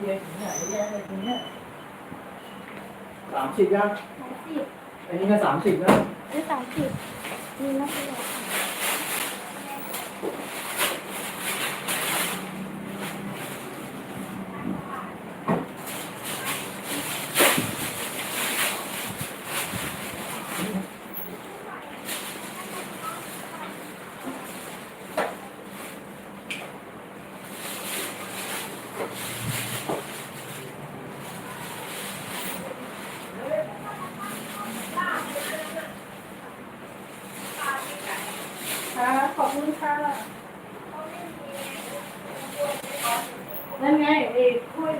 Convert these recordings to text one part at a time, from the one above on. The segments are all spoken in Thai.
เรียนถึงไหนแย่เลยตรงเนี้ยสามสิบยังสามสิบอันนี้ก็สามสิบนะหรือสามสิบมีนักเรียน ค่ะขอบคุณค่ะ นั่นไงเอ้ถ้วย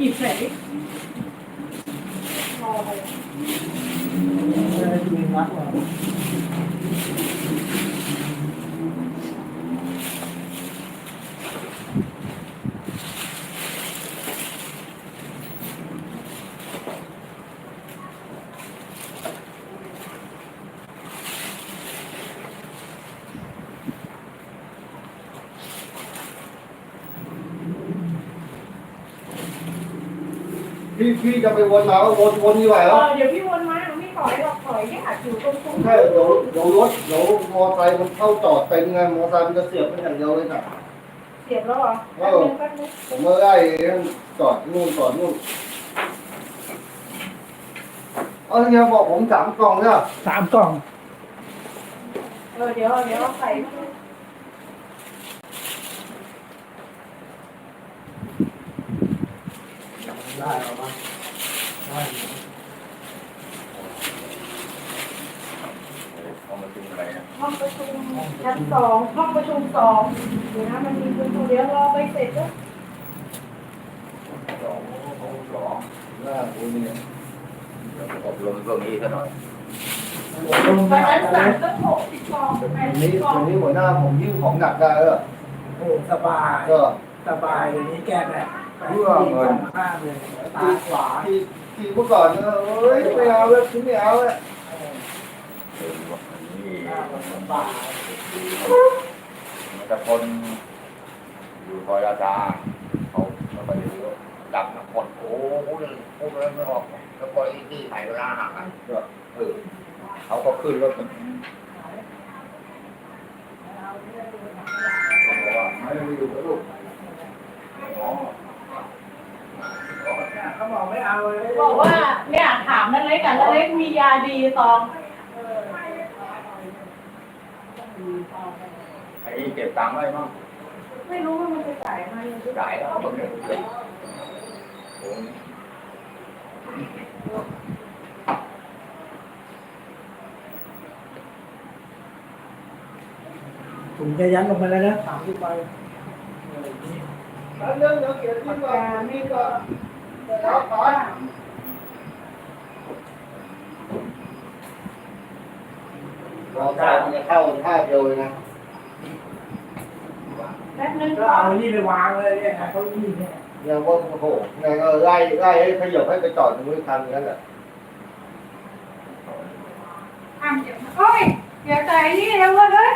หยิบใส่รอไปไม่ได้ดูนักหรอ พี่พี่จะไปวนมาก็วนวนดีกว่าเอแล้วอเดี๋ยวพี่วนมาไม่ถอยหรอกถอยแค่หัดอยู่ตรงตรงใช่เดี๋ยวเดี๋ยวรถเดี๋ยวมอไซค์มันเข้าจอดเต็มไงมอไซค์มันจะเสียบมันอย่างเดียวเลยน่ะ เสียบแล้วเหรอเอแป๊บอนึงแป๊บนึงผมมาได้จอดนู่นจอดนู่นเออเนี่ยบอกผมสามกล่องเนี่ยสามกล่องเออเดี๋ยวเดี๋ยวเอาใส่ได้เอามา ได้เอามากินอะไรนะห้องประชุมชั้นสองห้องประชุมสองเดี๋ยวนะมันมีประชุมเดี๋ยวรอไปเสร็จแล้วสองสองหน้ากูเนี่ยเดี๋ยวอบรมเรื่องนี้ซะหน่อยลงไปได้ชั้นเลสามยต้องหกสิบกองแปวัดนสินี้บกอวังนนี้หัวหน้าผมยิ้วของหนักได้เออโอ้สบายก็สบายอย่างนี้แกแบบแปด สิบสองข้างเลยตาขวาที่ที่เมื่อก่อนเออเอ้ยไม่เอาแล้วคุณไม่เอาแล้วเออว่าอันนี้มันสบามันจะคนอยู่ซอยราชาเขาเขาไปเยอะดับนะคนโอ้โหเลยพูดแล้วไม่ออกแล้วพออีกที่ถ่ายเวลาหักอะเออเขาก็ขึ้นรถกันเขาบอกว่าไม่ได้อยู่กับลูก บอกไม่เอาเลยบอกว่าเนี่ยถามนั่นเล็กกันนั่นเล็กมียาดีซองไอ้เก็บตังค์ไว้มั้งไม่รู้ว่ามันจะจ่ายมายังไงจ่ายแล้วก็เก็บเลยโอ้ยถุงจะยันลงไปแล้วนะสามสิบใบแล้วเรื่องเดี๋ยวเขียนที่ปากว่ากาไม่ก็ ครับขอรอท่ามันจะเข้าท่าเดียวเลยนะแป๊บนึงก็เอานี่ไปวางเลยเนี่ยนะเขาอี้เนี่ยเนี่ยว่าโอ้โหไงก็ไล่ไล่ให้ขยับให้ไปจอดตรงนู้นคันนั้นแหละทำเดี๋ยวโอ้ยเดี๋ยวจ่ายนี่แล้วเว้ยเฮ้ย